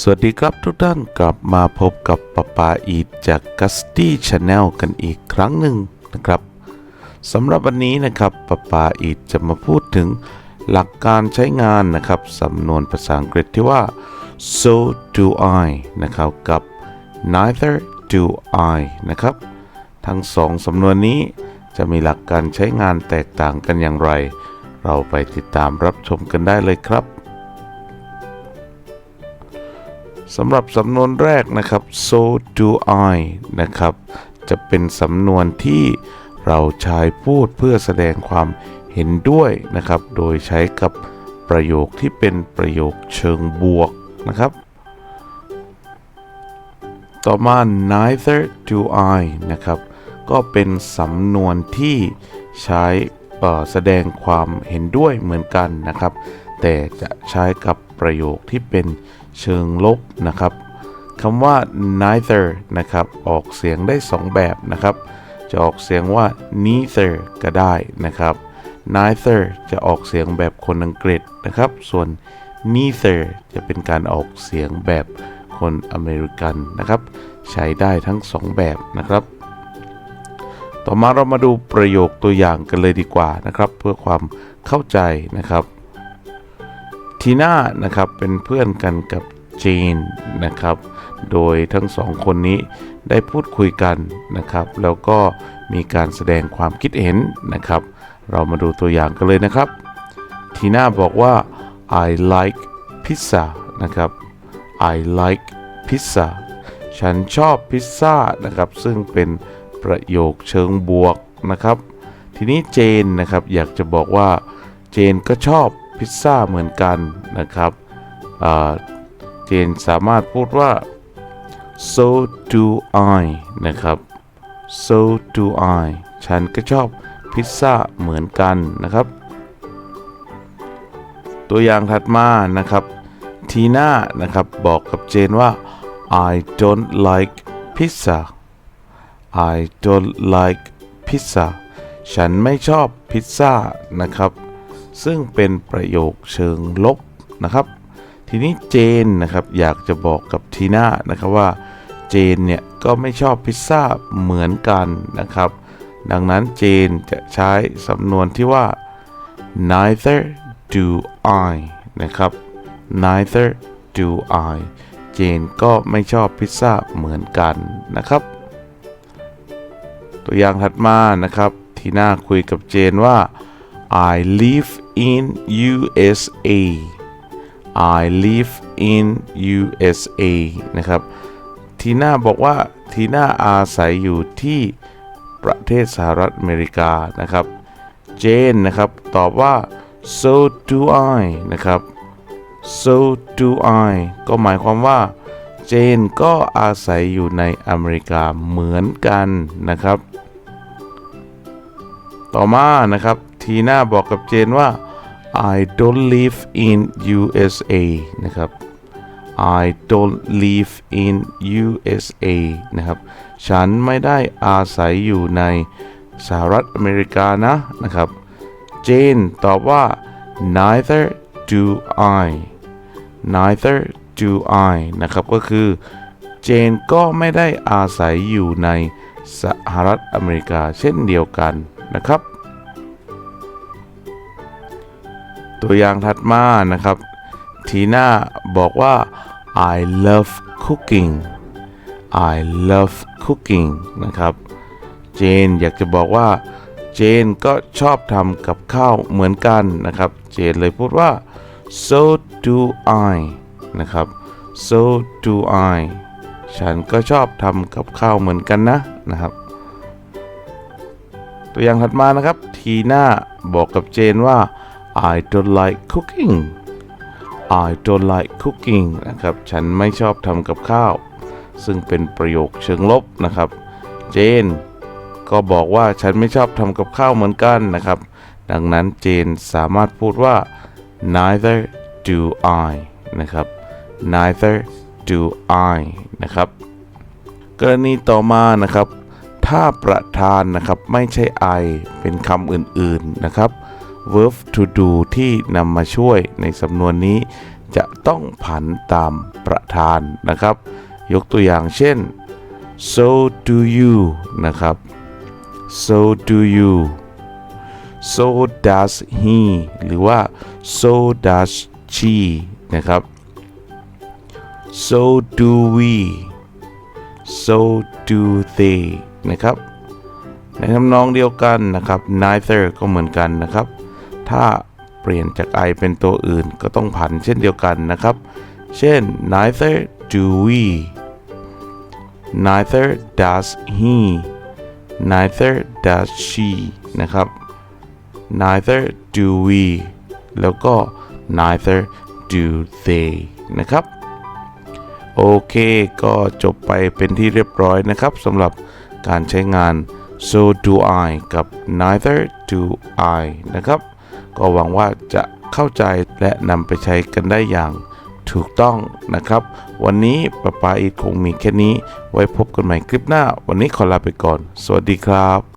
สวัสดีครับทุกท่านกลับมาพบกับปะปาอีดจากกัสตี้ชาแนลกันอีกครั้งหนึ่งนะครับสำหรับวันนี้นะครับปะปาอีดจะมาพูดถึงหลักการใช้งานนะครับสำนวนภาษาอังกฤษที่ว่า so do I นะครับกับ neither do I นะครับทั้งสองสำนวนนี้จะมีหลักการใช้งานแตกต่างกันอย่างไร เราไปติดตามรับชมกันได้เลยครับ สำหรับสำนวนแรกนะครับ so do I นะครับ จะเป็นสำนวนที่เราใช้พูดเพื่อแสดงความเห็นด้วยนะครับ โดยใช้กับประโยคที่เป็นประโยคเชิงบวกนะครับ ต่อมา neither do I นะครับ ก็เป็นสำนวนที่ใช้แสดงความเห็นด้วยเหมือนกันนะครับ แต่จะใช้กับประโยคที่เป็นเชิงลบนะครับคำว่า neither นะครับ ออกเสียงได้สองแบบนะครับ จะออกเสียงว่า neither ก็ได้นะครับ neither จะออกเสียงแบบคนอังกฤษนะครับ ส่วน neither จะเป็นการออกเสียงแบบคนอเมริกันนะครับ ใช้ได้ทั้งสองแบบนะครับ ต่อมาเรามาดูประโยคตัวอย่างกันเลยดีกว่านะครับ เพื่อความเข้าใจนะครับ ทีน่านะครับเป็นเพื่อนกันกับเจนนะครับ โดยทั้งสองคนนี้ได้พูดคุยกันนะครับ แล้วก็มีการแสดงความคิดเห็นนะครับ เรามาดูตัวอย่างกันเลยนะครับ ทีน่าบอกว่า I like pizza นะครับ I like pizza ฉันชอบพิซซ่านะครับ ซึ่งเป็นประโยคเชิงบวกนะครับ ทีนี้เจนนะครับอยากจะบอกว่า เจนก็ชอบ พิซซ่าเหมือนกันนะครับเจนสามารถพูดว่า so do I นะครับ so do I ฉันก็ชอบพิซซ่าเหมือนกันนะครับ ตัวอย่างถัดมานะครับทีน่านะครับบอกกับเจนว่า I don't like pizza I don't like pizza ฉันไม่ชอบพิซซ่านะครับ ซึ่งเป็นประโยคเชิงลบนะครับ ทีนี้เจนนะครับอยากจะบอกกับทีน่านะครับว่าเจนเนี่ยก็ไม่ชอบพิซซ่าเหมือนกันนะครับ ดังนั้นเจนจะใช้สำนวนที่ว่า neither do I นะครับ neither do I เจนก็ไม่ชอบพิซซ่าเหมือนกันนะครับ ตัวอย่างถัดมานะครับ ทีน่าคุยกับเจนว่า I live in USA I live in USA นะครับ ทีน่าบอกว่าทีน่าอาศัยอยู่ที่ประเทศสหรัฐอเมริกานะครับ เจนนะครับ ตอบว่า so do I นะครับ so do I ก็หมายความว่า เจนก็อาศัยอยู่ในอเมริกาเหมือนกันนะครับ ต่อมานะครับทีน่าบอกกับเจนว่า I don't live in USA นะครับ I don't live in USA นะครับ ฉันไม่ได้อาศัยอยู่ในสหรัฐอเมริกานะนะครับ เจนตอบว่า neither do I neither do I นะครับก็คือ เจนก็ไม่ได้อาศัยอยู่ในสหรัฐอเมริกาเช่นเดียวกัน นะครับ ตัวอย่างถัดมานะครับทีน่าบอกว่า I love cooking I love cooking นะครับเจนอยากจะบอกว่าเจนก็ชอบทำกับข้าวเหมือนกันนะครับ เจนเลยพูดว่า so do I นะครับ so do I ฉันก็ชอบทำกับข้าวเหมือนกันนะนะครับ ตัวอย่างถัดมานะครับ ทีน่าบอกกับเจนว่า I don't like cooking I don't like cooking นะครับ ฉันไม่ชอบทำกับข้าว ซึ่งเป็นประโยคเชิงลบนะครับ เจน ก็บอกว่าฉันไม่ชอบทำกับข้าวเหมือนกันนะครับ ดังนั้นเจนสามารถพูดว่า neither do I นะครับ neither do I นะครับ กรณีต่อมานะครับ ถ้าประธานนะครับไม่ใช่ I เป็นคำอื่นๆนะครับ verb to do ที่นำมาช่วยในสำนวนนี้ จะต้องผันตามประธานนะครับ ยกตัวอย่างเช่น so do you นะครับ so do you so does he หรือว่า so does she นะครับ so do we so do they นะครับ ในทำนองเดียวกันนะครับ neither ก็เหมือนกันนะครับ ถ้าเปลี่ยนจาก I เป็นตัวอื่นก็ต้องผันเช่นเดียวกันนะครับ เช่น neither do we neither does he neither does she นะครับ neither do we แล้วก็ neither do they นะครับ โอเค ก็จบไปเป็นที่เรียบร้อยนะครับสำหรับ การใช้งาน so do I กับ neither do I นะครับ ก็หวังว่าจะเข้าใจและนำไปใช้กันได้อย่างถูกต้องนะครับ วันนี้ประปาอีกคงมีแค่นี้ ไว้พบกันใหม่คลิปหน้า วันนี้ขอลาไปก่อน สวัสดีครับ